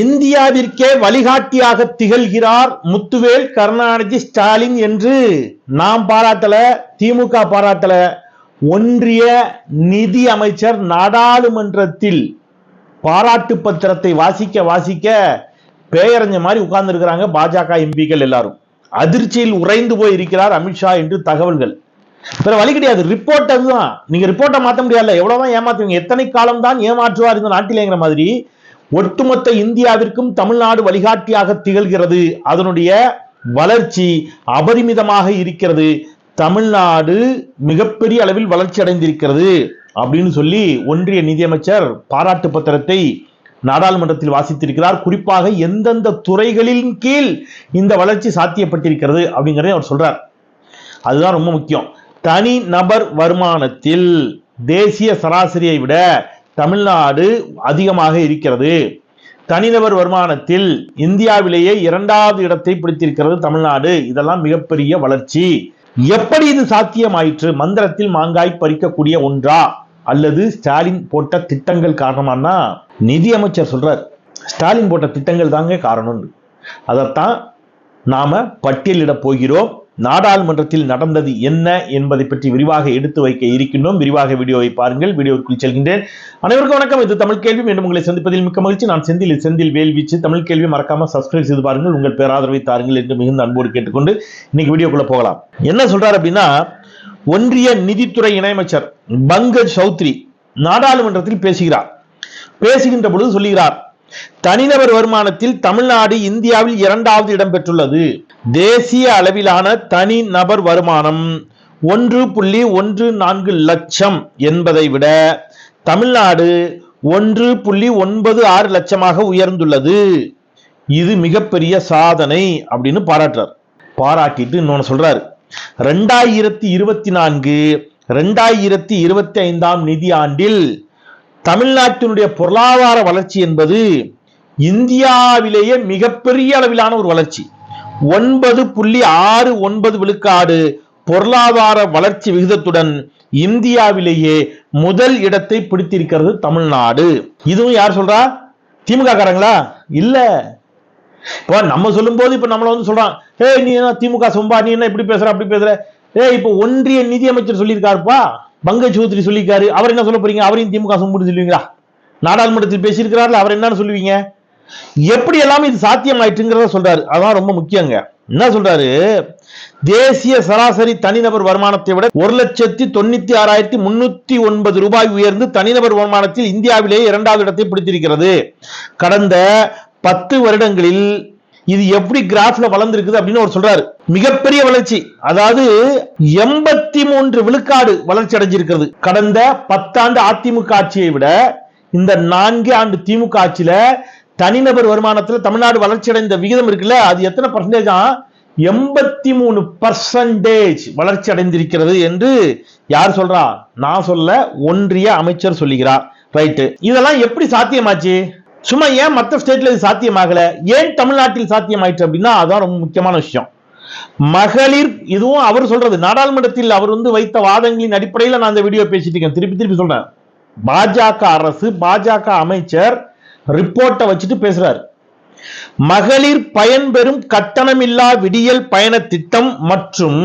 இந்தியாவிற்கே வழிகாட்டியாக திகழ்கிறார் முத்துவேல் கருணாநிதி ஸ்டாலின் என்று நாம் பாராட்டல திமுக பாராட்டல. ஒன்றிய நிதி அமைச்சர் நாடாளுமன்றத்தில் பாராட்டு பத்திரத்தை வாசிக்க வாசிக்க பேயறிஞ்ச மாதிரி உட்கார்ந்து இருக்கிறாங்க பாஜக எம்பிக்கள் எல்லாரும். அதிர்ச்சியில் உறைந்து போய் இருக்கிறார் அமித்ஷா என்று தகவல்கள். வேற வழி கிடையாது. ரிப்போர்ட் அதுதான். நீங்க ரிப்போர்ட்டை மாத்த முடியல எவ்வளவுதான் ஏமாத்துவீங்க? எத்தனை காலம் தான் ஏமாற்றுவார் இந்த நாட்டிலேங்கிற மாதிரி ஒட்டுமொத்த இந்தியாவிற்கும் தமிழ்நாடு வழிகாட்டியாக திகழ்கிறது. அதனுடைய வளர்ச்சி அபரிமிதமாக இருக்கிறது. தமிழ்நாடு மிகப்பெரிய அளவில் வளர்ச்சி அடைந்திருக்கிறது அப்படின்னு சொல்லி ஒன்றிய நிதியமைச்சர் பாராட்டு பத்திரத்தை நாடாளுமன்றத்தில் வாசித்திருக்கிறார். குறிப்பாக எந்தெந்த துறைகளின் கீழ் இந்த வளர்ச்சி சாத்தியப்பட்டிருக்கிறது அப்படிங்கிறத அவர் சொல்றார். அதுதான் ரொம்ப முக்கியம். தனி நபர் வருமானத்தில் தேசிய சராசரியை விட தமிழ்நாடு அதிகமாக இருக்கிறது. தனிநபர் வருமானத்தில் இந்தியாவிலேயே இரண்டாவது இடத்தை பிடித்திருக்கிறது தமிழ்நாடு. இதெல்லாம் மிகப்பெரிய வளர்ச்சி. எப்படி இது சாத்தியமாயிற்று? மந்திரத்தில் மாங்காய் பறிக்கக்கூடிய ஒன்றா? அல்லது ஸ்டாலின் போட்ட திட்டங்கள் காரணமானா? நிதியமைச்சர் சொல்றார் ஸ்டாலின் போட்ட திட்டங்கள் தாங்க காரணம் அதைத்தான் நாம பட்டியலிட போகிறோம். நாடாளுமன்றத்தில் நடந்தது என்ன என்பதை பற்றி விரிவாக எடுத்து வைக்க இருக்கின்றோம். விரிவாக வீடியோவை பாருங்கள். வீடியோவுக்குள் செல்கின்றேன். அனைவருக்கும் வணக்கம். இது தமிழ் கேள்வி. மீண்டும் உங்களை சந்திப்பதில் மிக்க மகிழ்ச்சி. நான் செந்தில். செந்தில் வேல்வீச்சு தமிழ் கேள்வி மறக்காம சப்ஸ்கிரைப் செய்து பாருங்கள். உங்கள் பேராதரவை தாருங்கள் என்று மிகுந்த அன்போடு கேட்டுக்கொண்டு இன்னைக்கு வீடியோக்குள்ள போகலாம். என்ன சொல்றாரு அப்படின்னா ஒன்றிய நிதித்துறை இணையமைச்சர் பங்கஜ் சௌத்ரி நாடாளுமன்றத்தில் பேசுகிறார். பேசுகின்ற பொழுது சொல்லுகிறார் தனிநபர் வருமானத்தில் தமிழ்நாடு இந்தியாவில் இரண்டாவது இடம் பெற்றுள்ளது. தேசிய அளவிலான தனி நபர் வருமானம் ஒன்று புள்ளி ஒன்று நான்கு லட்சம் என்பதை விட தமிழ்நாடு ஒன்று புள்ளி ஒன்பது ஆறு லட்சமாக உயர்ந்துள்ளது. இது மிகப்பெரிய சாதனை அப்படின்னு பாராட்டுறார். பாராட்டிட்டு இன்னொன்று சொல்றாரு. ரெண்டாயிரத்தி இருபத்தி நான்கு ரெண்டாயிரத்தி இருபத்தி ஐந்தாம் நிதி ஆண்டில் தமிழ்நாட்டினுடைய பொருளாதார வளர்ச்சி என்பது இந்தியாவிலேயே மிகப்பெரிய அளவிலான ஒரு வளர்ச்சி. ஒன்பது புள்ளி ஆறு ஒன்பது விழுக்காடு பொருளாதார வளர்ச்சி விகிதத்துடன் இந்தியாவிலேயே முதல் இடத்தை பிடித்திருக்கிறது தமிழ்நாடு. இதுவும் யார் சொல்றா? திமுக காரங்களா இல்ல. இப்போ நம்ம சொல்லும் போது இப்ப நம்மள வந்து சொல்றான் ஏய் நீ என்ன திமுக சொம்பா? நீ என்ன இப்படி பேசுற? அப்படி பேசுற? ஏய் இப்போ ஒன்றிய நிதியமைச்சர் சொல்லியிருக்காருப்பா. பங்க சௌத்ரி சொல்லியிருக்காரு. அவர் என்ன சொல்ல போறீங்க? அவரையும் திமுக சொம்புன்னு சொல்லுவீங்களா? நாடாளுமன்றத்தில் பேசியிருக்கிறார்ல அவர் என்னன்னு சொல்லுவீங்க? எப்படி எல்லாமே இது சாத்தியமாயிட்டுங்கிறத சொல்றாரு. அதான் ரொம்ப முக்கியங்க. என்ன சொல்றாரு? தேசிய சராசரி தனிநபர் வருமானத்தை விட ஒரு லட்சத்தி தொண்ணூத்தி ஆறாயிரத்தி முன்னூத்தி ஒன்பது ரூபாய் உயர்ந்து தனிநபர் வருமானத்தில் இந்தியாவிலேயே இரண்டாவது இடத்தை பிடித்திருக்கிறது. கடந்த பத்து வருடங்களில் இது எப்படி கிராஃப்ல வளர்ந்துருக்குது அப்படின்னு அவர் சொல்றாரு. மிகப்பெரிய வளர்ச்சி. அதாவது எண்பத்தி மூன்று விழுக்காடு வளர்ச்சி அடைஞ்சிருக்கிறது. கடந்த பத்தாண்டு அதிமுக ஆட்சியை விட இந்த நான்கு ஆண்டு திமுக ஆட்சியில தனிநபர் வருமானத்துல தமிழ்நாடு வளர்ச்சி அடைந்த விகிதம் இருக்குல்ல அது எத்தனை பர்சன்டேஜ் எண்பத்தி மூணு பர்சன்டேஜ் வளர்ச்சி அடைந்திருக்கிறது என்று யார் சொல்றா? நான் சொல்ல ஒன்றிய அமைச்சர் சொல்லுகிறார். ரைட்டு இதெல்லாம் எப்படி சாத்தியமாச்சு? சும்மா ஏன் மற்ற ஸ்டேட்ல இது சாத்தியமாகல? ஏன் தமிழ்நாட்டில் சாத்தியமாயிற்று அப்படின்னா அதான் ரொம்ப முக்கியமான விஷயம். மகளிர் இதுவும் அவர் சொல்றது நாடாளுமன்றத்தில் அவர் வந்து வைத்த வாதங்களின் அடிப்படையில் நான் அந்த வீடியோ பேசிட்டு இருக்கேன். திருப்பி திருப்பி சொல்றேன். பாஜக அரசு பாஜக அமைச்சர் ரிப்போர்ட்டை வச்சுட்டு பேசுறாரு. மகளிர் பயன்பெறும் கட்டணமில்லா விடியல் பயண திட்டம் மற்றும்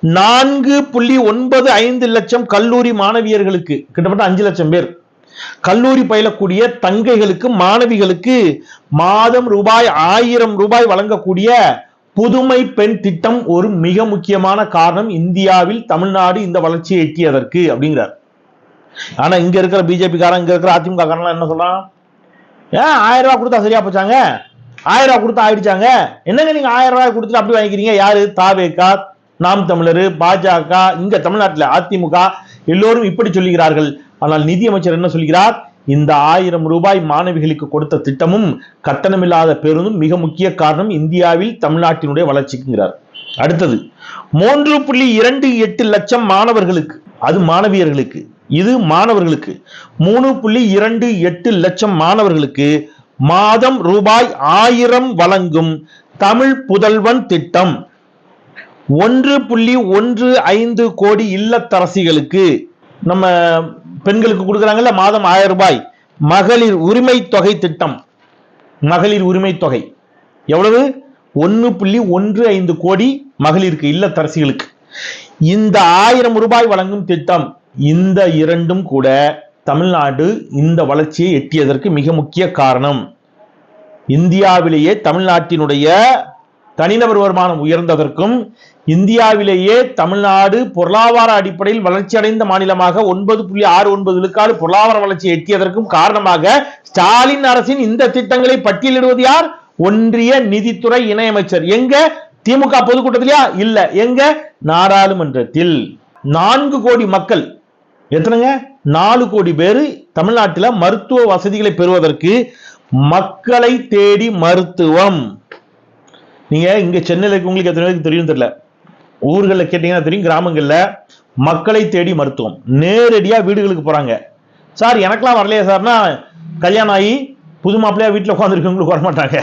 நான்கு புள்ளி ஒன்பது ஐந்து லட்சம் கல்லூரி மாணவியர்களுக்கு கிட்டத்தட்ட அஞ்சு லட்சம் பேர். கல்லூரி பயிலக்கூடிய தங்கைகளுக்கு மாணவிகளுக்கு மாதம் ரூபாய் ஆயிரம் ரூபாய் வழங்கக்கூடிய புதுமை பெண் திட்டம் ஒரு மிக முக்கியமான காரணம் இந்தியாவில் தமிழ்நாடு இந்த வளர்ச்சியை எட்டியதற்கு அப்படிங்கிறார். ஆனா இங்க இருக்கிற பிஜேபி காரன் இங்க இருக்கிற அதிமுக காரன் என்ன சொல்றான்? ஏன் ஆயிரம் ரூபாய் கொடுத்தா சரியா போச்சாங்க? ஆயிரம் ரூபாய் கொடுத்தா ஆயிடுச்சாங்க? என்னங்க நீங்க ஆயிரம் ரூபாய் கொடுத்துட்டு அப்படி வாங்கிக்கிறீங்க? யாரு? தாவேகா நாம் தமிழர் பாஜக இங்க தமிழ்நாட்டில் அதிமுக எல்லோரும் இப்படி சொல்லுகிறார்கள். ஆனால் நிதியமைச்சர் என்ன சொல்கிறார்? இந்த ஆயிரம் ரூபாய் மாணவிகளுக்கு கொடுத்த திட்டமும் கட்டணமில்லாத பேருந்தும் மிக முக்கிய காரணம் இந்தியாவில் தமிழ்நாட்டினுடைய வளர்ச்சிக்குங்கிறார். அடுத்தது மூன்று புள்ளி இரண்டு எட்டு லட்சம் மாணவர்களுக்கு அது மாணவியர்களுக்கு இது மாணவர்களுக்கு மூணு புள்ளி இரண்டு எட்டு லட்சம் மாணவர்களுக்கு மாதம் ரூபாய் ஆயிரம் வழங்கும் தமிழ் புதல்வன் திட்டம். ஒன்று புள்ளி ஒன்று ஐந்து கோடி இல்லத்தரசிகளுக்கு நம்ம பெண்களுக்கு கொடுக்குறாங்கல்ல மாதம் ஆயிரம் ரூபாய். மகளிர் உரிமை தொகை திட்டம். மகளிர் உரிமை தொகை. எவ்வளவு? ஒன்று புள்ளி ஒன்று ஐந்து கோடி மகளிருக்கு இல்லத்தரசிகளுக்கு இந்த ஆயிரம் ரூபாய் வழங்கும் திட்டம் இந்த இரண்டும் கூட தமிழ்நாடு இந்த வளர்ச்சியை எட்டியதற்கு மிக முக்கிய காரணம். இந்தியாவிலேயே தமிழ்நாட்டினுடைய தனிநபர் வருமானம் உயர்ந்ததற்கும் இந்தியாவிலேயே தமிழ்நாடு பொருளாதார அடிப்படையில் வளர்ச்சியடைந்த மாநிலமாக ஒன்பது புள்ளி ஆறு ஒன்பது விழுக்காடு பொருளாதார வளர்ச்சி எட்டியதற்கும் காரணமாக ஸ்டாலின் அரசின் இந்த திட்டங்களை பட்டியலிடுவது யார்? ஒன்றிய நிதித்துறை இணையமைச்சர். எங்க? திமுக பொதுக்கூட்டத்திலயா? இல்ல. எங்க? நாடாளுமன்றத்தில். நான்கு கோடி மக்கள் எத்தனைங்க? நாலு கோடி பேர் தமிழ்நாட்டில் மருத்துவ வசதிகளை பெறுவதற்கு மக்களை தேடி மருத்துவம். நீங்கள் இங்கே சென்னையில் இருக்கவங்களுக்கு எத்தனை பேருக்கு தெரியும் தெரியல. ஊர்களில் கேட்டீங்கன்னா தெரியும் கிராமங்களில் மக்களை தேடி மருத்துவம். நேரடியாக வீடுகளுக்கு போகிறாங்க சார் எனக்கெல்லாம் வரலையா சார்னா கல்யாணம் ஆகி புது மாப்பிள்ளையா வீட்டில் உட்காந்துருக்கவங்களுக்கு வர மாட்டாங்க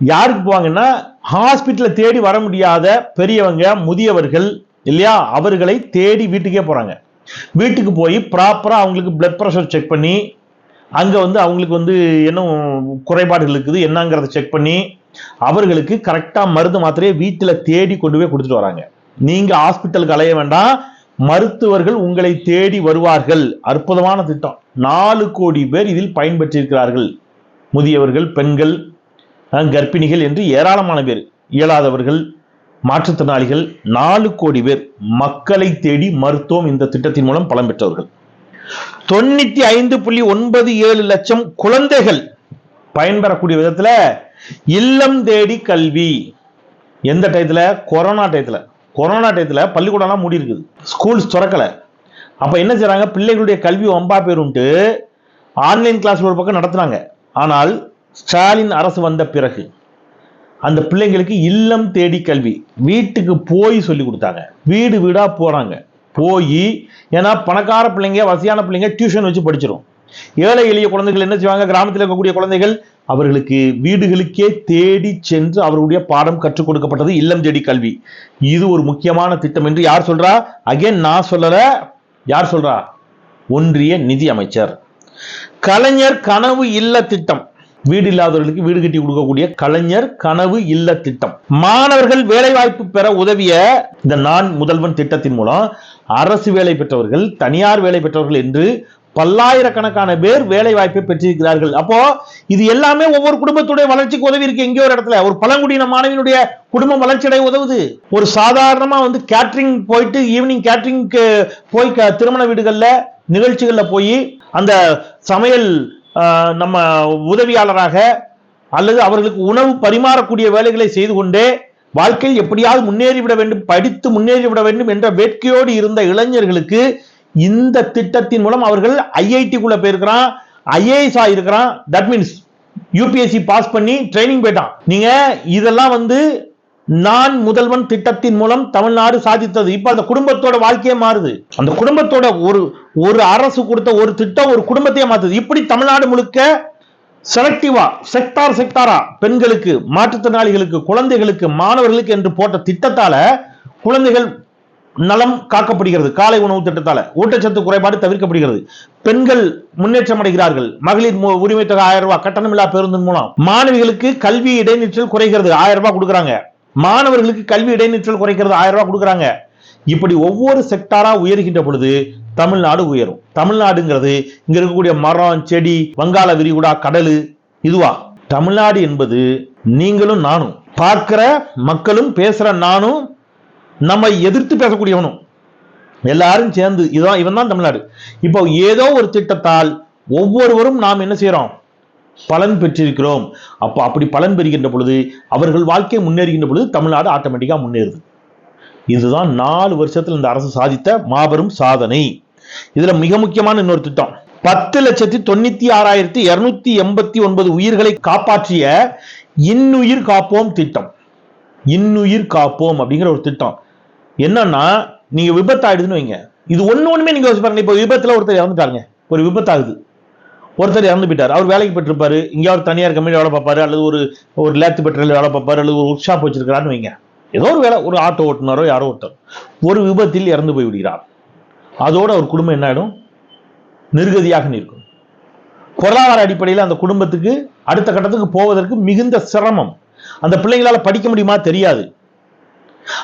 யாருக்கு போவாங்கன்னா ஹாஸ்பிட்டலை தேடி வர முடியாத பெரியவங்க முதியவர்கள் இல்லையா? அவர்களை தேடி வீட்டுக்கே போகிறாங்க வீட்டுக்கு போய் ப்ராப்பராக அவங்களுக்கு பிளட் ப்ரெஷர் செக் பண்ணி அங்கே வந்து அவங்களுக்கு வந்து என்ன குறைபாடுகள் இருக்குது என்னங்கிறத செக் பண்ணி அவர்களுக்கு கரெக்டா மருந்து மாத்திரையை வீட்டில் தேடி கொண்டு போய் கொடுத்துட்டு வராங்க. நீங்க ஹாஸ்பிட்டலுக்கு அலைய வேண்டாம். மருத்துவர்கள் உங்களை தேடி வருவார்கள். அற்புதமான திட்டம். நாலு கோடி பேர் இதில் பயன்பெற்றிருக்கிறார்கள். முதியவர்கள் பெண்கள் கர்ப்பிணிகள் என்று ஏராளமான பேர் இயலாதவர்கள் மாற்றுத்திறனாளிகள் நாலு கோடி பேர் மக்களை தேடி மருத்துவம் இந்த திட்டத்தின் மூலம் பலம் பெற்றவர்கள். தொண்ணூத்தி ஐந்து புள்ளி ஒன்பது ஏழு லட்சம் குழந்தைகள் பயன்பெறக்கூடிய விதத்துல இல்லம் தேடி கல்வி. எந்த டயத்தில் கொரோனா டயத்தில் கொரோனா டயத்தில் பள்ளிக்கூடம்லாம் மூடி இருக்குது. ஸ்கூல்ஸ் திறக்கலை. அப்ப என்ன செய்றாங்க? பிள்ளைகளுடைய கல்வி ஒம்பா பேருன்ட்டு ஆன்லைன் கிளாஸ் ஒரு பக்கம் நடத்துனாங்க. ஆனால் ஸ்டாலின் அரசு வந்த பிறகு அந்த பிள்ளைங்களுக்கு இல்லம் தேடி கல்வி. வீட்டுக்கு போய் சொல்லி கொடுத்தாங்க. வீடு வீடா போறாங்க. போய் ஏன்னா பணக்கார பிள்ளைங்க வசதியான பிள்ளைங்க டியூஷன் வச்சு படிச்சிடும் ஏழை எளிய குழந்தைகள் என்ன செய்வாங்க? கிராமத்தில் இருக்கக்கூடிய குழந்தைகள் அவர்களுக்கு வீடுகளுக்கே தேடி சென்று அவர்களுடைய பாடம் கற்றுக் கொடுக்கப்பட்டது இல்லம் தேடி கல்வி. இது ஒரு முக்கியமான திட்டம் என்று யார் சொல்றா? அகைன் நான் சொல்லல. யார் சொல்றா? ஒன்றிய நிதி அமைச்சர். கலைஞர் கனவு இல்ல திட்டம். வீடு இல்லாதவர்களுக்கு வீடு கட்டி கொடுக்கக்கூடிய கலைஞர் கனவு இல்ல திட்டம். மாணவர்கள் வேலைவாய்ப்பு பெற உதவிய இந்த நான் முதல்வன் திட்டத்தின் மூலம் அரசு வேலை பெற்றவர்கள் தனியார் வேலை பெற்றவர்கள் என்று பல்லாயிரக்கணக்கான பேர் வேலை வாய்ப்பை பெற்றிருக்கிறார்கள். அப்போ இது எல்லாமே ஒவ்வொரு குடும்பத்துடைய வளர்ச்சிக்கு உதவி இருக்கு. எங்கேயோ ஒரு இடத்துல. ஒரு பழங்குடியின மாணவியினுடைய குடும்பம் வளர்ச்சியடைய உதவுது. ஒரு சாதாரணமா வந்து கேட்ரிங் போயிட்டு ஈவினிங் கேட்ரிங்க்கு போய் க- திருமண வீடுகளில் நிகழ்ச்சிகளில் போய் அந்த சமையல் நம்ம உதவியாளராக அல்லது அவர்களுக்கு உணவு பரிமாறக்கூடிய வேலைகளை செய்து கொண்டே வாழ்க்கையில் எப்படியாவது முன்னேறிவிட வேண்டும் படித்து முன்னேறிவிட வேண்டும் என்ற வேட்கையோடு இருந்த இளைஞர்களுக்கு இந்த திட்டத்தின் மூலம் அவர்கள் ஐஐடிக்குள்ள போயிருக்கிறான். ஐஏஎஸ் ஆயிருக்கிறான் தட் மீன்ஸ் யூபிஎஸ்சி பாஸ் பண்ணி ட்ரைனிங் போயிட்டான். நீங்க இதெல்லாம் வந்து நான் முதல்வன் திட்டத்தின் மூலம் தமிழ்நாடு சாதித்தது. இப்ப அந்த குடும்பத்தோட வாழ்க்கையே மாறுது. அந்த குடும்பத்தோட ஒரு ஒரு அரசு கொடுத்த ஒரு திட்டம் ஒரு குடும்பத்தையே மாத்துது. இப்படி தமிழ்நாடு முழுக்க செலக்டிவா செக்டார் செக்டாரா பெண்களுக்கு மாற்றுத்திறனாளிகளுக்கு குழந்தைகளுக்கு மாணவர்களுக்கு என்று போட்ட திட்டத்தால குழந்தைகள் நலம் காக்கப்படுகிறது. காலை உணவு திட்டத்தால ஊட்டச்சத்து குறைபாடு தவிர்க்கப்படுகிறது. பெண்கள் முன்னேற்றம் அடைகிறார்கள். மகளிர் மு- உரிமை தொகை ஆயிரம் ரூபாய் கட்டணமில்லா பேருந்தின் மூலம். மாணவிகளுக்கு கல்வி இடைநிற்றல் குறைகிறது. ஆயிரம் ரூபாய் கொடுக்குறாங்க. மாணவர்களுக்கு கல்வி இடைநிற்றல் குறைக்கிறது. ஆயிரம் ரூபாய் கொடுக்குறாங்க. இப்படி ஒவ்வொரு செக்டாரா உயர்கின்ற பொழுது தமிழ்நாடு உயரும். தமிழ்நாடுங்கிறது இங்க இருக்கக்கூடிய மரம் செடி வங்காள விரிகுடா கடலு இதுவா? தமிழ்நாடு என்பது நீங்களும் நானும். பார்க்கிற மக்களும் பேசுற நானும் நம்மை எதிர்த்து பேசக்கூடியவனும். எல்லாரும் சேர்ந்து இதான் இவன் தான் தமிழ்நாடு. இப்போ ஏதோ ஒரு திட்டத்தால் ஒவ்வொருவரும் நாம் என்ன செய்கிறோம் பலன் பெற்றிருக்கிறோம். அப்போ அப்படி பலன் பெறுகின்ற பொழுது அவர்கள் வாழ்க்கை முன்னேறுகின்ற பொழுது தமிழ்நாடு ஆட்டோமேட்டிக்காக முன்னேறுது. இதுதான் நாலு வருஷத்தில் இந்த அரசு சாதித்த மாபெரும் சாதனை. இதுல மிக முக்கியமான இன்னொரு திட்டம். பத்து லட்சத்தி தொண்ணூத்தி ஆறாயிரத்தி இருநூத்தி எண்பத்தி ஒன்பது உயிர்களை காப்பாற்றிய இன்னுயிர் காப்போம் திட்டம். இன்னுயிர் காப்போம் அப்படிங்கிற ஒரு திட்டம். என்னன்னா நீங்க விபத்து ஆயிடுதுன்னு வைங்க. இது ஒண்ணு ஒண்ணுமே நீங்க யோசிச்சு பாருங்க. இப்போ விபத்துல ஒருத்தர் இறந்துட்டாருங்க. ஒரு விபத்து ஆகுது ஒருத்தர் இறந்து போயிட்டார். அவர் வேலைக்கு பெற்றிருப்பாரு இங்கே ஒரு தனியார் கம்பெனி வேலை பார்ப்பாரு. அல்லது ஒரு ஒரு லேத்து பெட்ரோல் வேலை பார்ப்பாரு. அல்லது ஒரு ஒர்க் ஷாப் வச்சிருக்கிறான்னு வைங்க. ஏதோ ஒரு வேலை ஒரு ஆட்டோ ஓட்டுநரோ யாரோ ஒருத்தர். ஒரு விபத்தில் இறந்து போய் விடுகிறார். அதோட அவர் குடும்பம் என்ன ஆயிடும்? நிர்கதியாக நிற்கும். பொருளாதார அடிப்படையில் அந்த குடும்பத்துக்கு அடுத்த கட்டத்துக்கு போவதற்கு மிகுந்த சிரமம். அந்த பிள்ளைங்களால படிக்க முடியுமா? தெரியாது.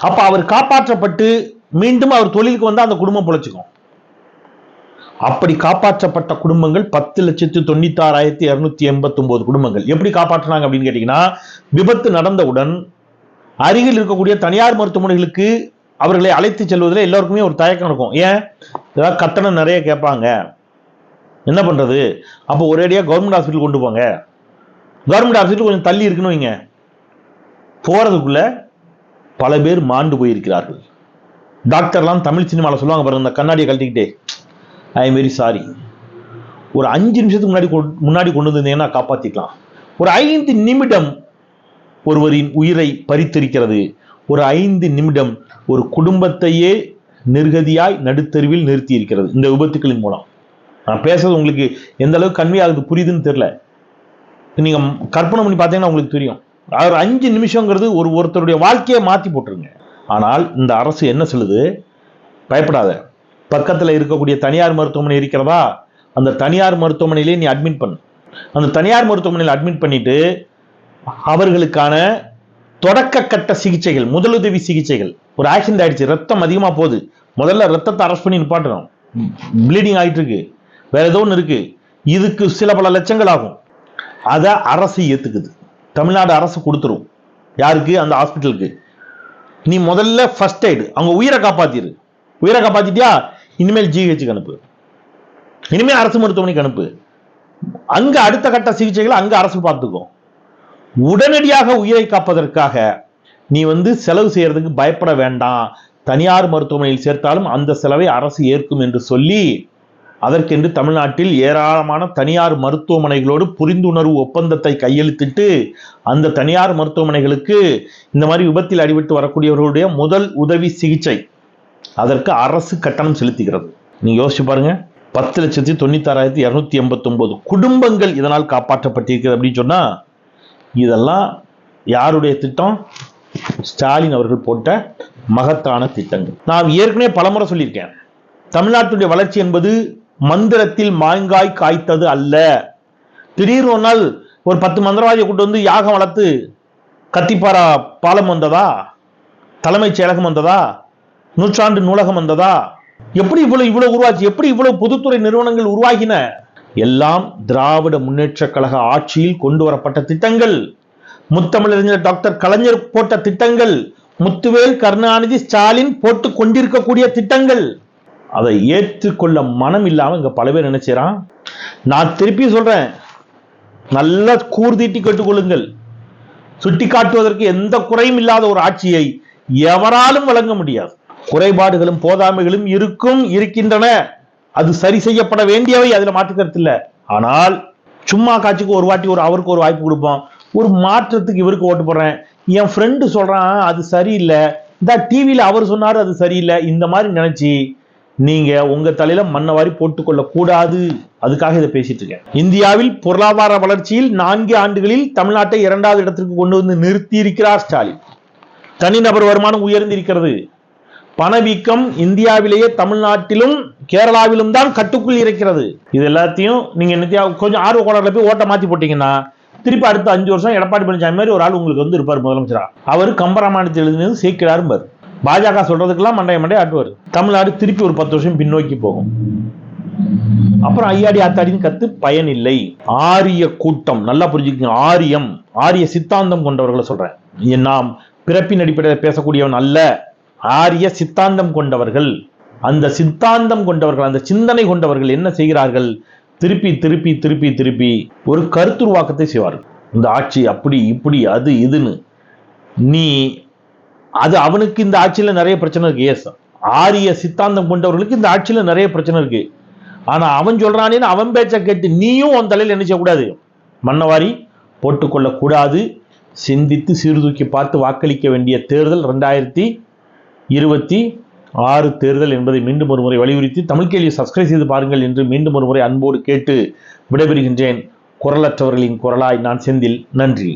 அப்ப அவர் காப்பாற்றப்பட்டு மீண்டும் அவர் தொழிலுக்கு வந்தா அந்த குடும்பம் பிழைச்சிக்கும். அப்படி காப்பாற்றப்பட்ட குடும்பங்கள் பத்து லட்சத்து தொண்ணூத்தி ஆறாயிரத்தி இருநூத்தி எண்பத்தி ஒன்பது குடும்பங்கள். எப்படி காப்பாற்றினாங்க அப்படின்னு கேட்டீங்கன்னா விபத்து நடந்தவுடன் அருகில் இருக்கக்கூடிய தனியார் மருத்துவமனைகளுக்கு அவர்களை அழைத்து செல்வதில் எல்லாருக்குமே ஒரு தயக்கம் இருக்கும். ஏன்? ஏதாவது கட்டணம் நிறைய கேட்பாங்க. என்ன பண்றது? அப்போ ஒரேடியாக கவர்மெண்ட் ஹாஸ்பிட்டல் கொண்டு போங்க. கவர்மெண்ட் ஹாஸ்பிட்டல் கொஞ்சம் தள்ளி இருக்குன்னு வைங்க. போறதுக்குள்ள பல பேர் மாண்டு போயிருக்கிறார்கள். டாக்டர்லாம் தமிழ் சினிமாவில் சொல்லுவாங்க பாருங்க இந்த கண்ணாடியை கழட்டிக்கிட்டே. ஐ எம் வெரி சாரி ஒரு அஞ்சு நிமிஷத்துக்கு முன்னாடி முன்னாடி கொண்டு வந்திருந்தீங்கன்னா காப்பாத்திக்கலாம். ஒரு ஐந்து நிமிடம் ஒருவரின் உயிரை பறித்திருக்கிறது. ஒரு ஐந்து நிமிடம் ஒரு குடும்பத்தையே நிர்கதியாய் நடுத்தருவில் நிறுத்தி இருக்கிறது இந்த விபத்துக்களின் மூலம். நான் பேசுறது உங்களுக்கு எந்த அளவுக்கு கன்வே ஆகுது புரியுதுன்னு தெரியல. நீங்க கற்பனை பண்ணி பார்த்தீங்கன்னா உங்களுக்கு தெரியும். ஒரு அஞ்சு நிமிஷங்கிறது ஒரு ஒருத்தருடைய வாழ்க்கையை மாற்றி போட்டுருங்க. ஆனால் இந்த அரசு என்ன சொல்லுது? பயப்படாத. பக்கத்தில் இருக்கக்கூடிய தனியார் மருத்துவமனை இருக்கிறதா? அந்த தனியார் மருத்துவமனையிலே நீ அட்மிட் பண்ணு. அந்த தனியார் மருத்துவமனையில் அட்மிட் பண்ணிட்டு அவர்களுக்கான தொடக்க கட்ட சிகிச்சைகள் முதலுதவி சிகிச்சைகள். ஒரு ஆக்சிடென்ட் ஆயிடுச்சு ரத்தம் அதிகமாக போகுது. முதல்ல ரத்தத்தை அரெஸ்ட் பண்ணி நிப்பாட்டணும். ப்ளீடிங் ஆகிட்டு இருக்கு வேற ஏதோ ஒன்று இருக்கு. இதுக்கு சில பல லட்சங்கள் ஆகும். அதை அரசு ஏற்றுக்குது தமிழ்நாடு அரசு கொடுத்துரும். யாருக்கு? அந்த ஹாஸ்பிட்டலுக்கு நீ முதல்ல ஃபர்ஸ்ட் எய்டு அவங்க உயிரை காப்பாத்திரு. உயிரை காப்பாத்திட்டியா? இனிமேல் ஜிஹெச்சுக்கு அனுப்பு. இனிமேல் அரசு மருத்துவமனைக்கு அனுப்பு. அங்க அடுத்த கட்ட சிகிச்சைகளை அங்க அரசு பார்த்துக்கும் உடனடியாக உயிரை காப்பதற்காக நீ வந்து செலவு செய்யறதுக்கு பயப்பட வேண்டாம். தனியார் மருத்துவமனையில் சேர்த்தாலும் அந்த செலவை அரசு ஏற்கும் என்று சொல்லி அதற்கென்று தமிழ்நாட்டில் ஏராளமான தனியார் மருத்துவமனைகளோடு புரிந்துணர்வு ஒப்பந்தத்தை கையெழுத்திட்டு அந்த தனியார் மருத்துவமனைகளுக்கு இந்த மாதிரி விபத்தில் அடிபட்டு வரக்கூடியவர்களுடைய முதல் உதவி சிகிச்சை அதற்கு அரசு கட்டணம் செலுத்துகிறது. நீங்க யோசிச்சு பாருங்க. பத்து லட்சத்தி தொண்ணூத்தாறாயிரத்தி இரநூத்தி எண்பத்தொம்போது குடும்பங்கள் இதனால் காப்பாற்றப்பட்டிருக்கிறது அப்படின்னு சொன்னா இதெல்லாம் யாருடைய திட்டம்? ஸ்டாலின் அவர்கள் போட்ட மகத்தான திட்டங்கள். நான் ஏற்கனவே பலமுறை சொல்லியிருக்கேன். தமிழ்நாட்டுடைய வளர்ச்சி என்பது மந்திரத்தில் மாங்காய் காய்த்தது அல்ல. திடீர் ஒரு நாள் ஒரு பத்து மந்திரவாதியை கூட்டு வந்து யாகம் வளர்த்து கத்திப்பாரா பாலம் வந்ததா? தலைமைச் செயலகம் வந்ததா? நூற்றாண்டு நூலகம் வந்ததா? எப்படி இவ்வளவு இவ்வளவு உருவாச்சு எப்படி இவ்வளவு பொதுத்துறை நிறுவனங்கள் உருவாகின? எல்லாம் திராவிட முன்னேற்ற கழக ஆட்சியில் கொண்டு வரப்பட்ட திட்டங்கள். முத்தமிழறிஞர் டாக்டர் கலைஞர் போட்ட திட்டங்கள். முத்துவேல் கருணாநிதி ஸ்டாலின் போட்டு கொண்டிருக்கக்கூடிய திட்டங்கள். அதை ஏற்றுக்கொள்ள மனம் இல்லாமல் இங்கே பல பேர் நினைச்சான் நான் திருப்பி சொல்கிறேன் நல்லா கூர்தீட்டி கேட்டுக்கொள்ளுங்கள். சுட்டி காட்டுவதற்கு எந்த குறையும் இல்லாத ஒரு ஆட்சியை எவராலும் வழங்க முடியாது. குறைபாடுகளும் போதாமைகளும் இருக்கும் இருக்கின்றன. அது சரி செய்யப்பட வேண்டியவை அதில் மாற்றுக்கிறது இல்லை. ஆனால் சும்மா காட்சிக்கு ஒரு வாட்டி ஒரு அவருக்கு ஒரு வாய்ப்பு கொடுப்போம். ஒரு மாற்றத்துக்கு இவருக்கு ஓட்டு போடுறேன். என் ஃப்ரெண்டு சொல்கிறான் அது சரியில்லை. இந்த டிவியில் அவர் சொன்னார் அது சரியில்லை. இந்த மாதிரி நினச்சி நீங்கள் உங்கள் தலையில் மண்ணை வாரி போட்டுக்கொள்ளக்கூடாது. அதுக்காக இதை பேசிட்டு இருக்கேன். இந்தியாவில் பொருளாதார வளர்ச்சியில் நான்கு ஆண்டுகளில் தமிழ்நாட்டை இரண்டாவது இடத்திற்கு கொண்டு வந்து நிறுத்தி இருக்கிறார் ஸ்டாலின். தனிநபர் வருமானம் உயர்ந்திருக்கிறது. பணவீக்கம் இந்தியாவிலேயே தமிழ்நாட்டிலும் கேரளாவிலும் தான் கட்டுக்குள் இருக்கிறது. இது எல்லாத்தையும் நீங்கள் என்னத்தையா கொஞ்சம் ஆர்வ கோளாறுல போய் ஓட்ட மாற்றி போட்டிங்கன்னா திருப்பி அடுத்த அஞ்சு வருஷம் எடப்பாடி பழனிசாமி மாதிரி ஒரு ஆள் உங்களுக்கு வந்து இருப்பார் முதலமைச்சரா. அவர் கம்பராமாயணத்தில் எழுதினது சேர்க்கிறாரும்பார் பாஜக சொல்றதுக்கெல்லாம் மண்டைய மண்டைய ஆட்டுவார் தமிழ்நாடு திருப்பி ஒரு பத்து வருஷம் பின்னோக்கி போகும். அப்புறம் ஐயாடி ஆத்தாடின்னு கத்து பயன் இல்லை ஆரிய கூட்டம் நல்லா புரிஞ்சுக்கங்க ஆரியம் ஆரிய சித்தாந்தம் கொண்டவர்களை சொல்றேன். நாம் பிறப்பின் அடிப்படையில் பேசக்கூடியவன் அல்ல ஆரிய சித்தாந்தம் கொண்டவர்கள். அந்த சித்தாந்தம் கொண்டவர்கள் அந்த சிந்தனை கொண்டவர்கள் என்ன செய்கிறார்கள்? திருப்பி திருப்பி திருப்பி திருப்பி ஒரு கருத்துருவாக்கத்தை செய்வார்கள். இந்த ஆட்சி அப்படி இப்படி அது இதுன்னு. நீ அது அவனுக்கு இந்த ஆட்சியில் நிறைய பிரச்சனை இருக்கு. எஸ் ஆரிய சித்தாந்தம் கொண்டவர்களுக்கு இந்த ஆட்சியில் நிறைய பிரச்சனை இருக்கு. ஆனால் அவன் சொல்றானேன்னு அவன் பேச்சை கேட்டு நீயும் உன் தலையில் என்ன செய்யக்கூடாது மன்னவாரி போட்டுக்கொள்ளக்கூடாது சிந்தித்து சீர்தூக்கி பார்த்து வாக்களிக்க வேண்டிய தேர்தல் ரெண்டாயிரத்தி இருபத்தி ஆறு தேர்தல் என்பதை மீண்டும் ஒரு முறை வலியுறுத்தி தமிழ் கேள்வியை சப்ஸ்கிரைப் செய்து பாருங்கள் என்று மீண்டும் ஒரு முறை அன்போடு கேட்டு விடைபெறுகின்றேன். குரலற்றவர்களின் குரலாய் நான் செந்தில். நன்றி.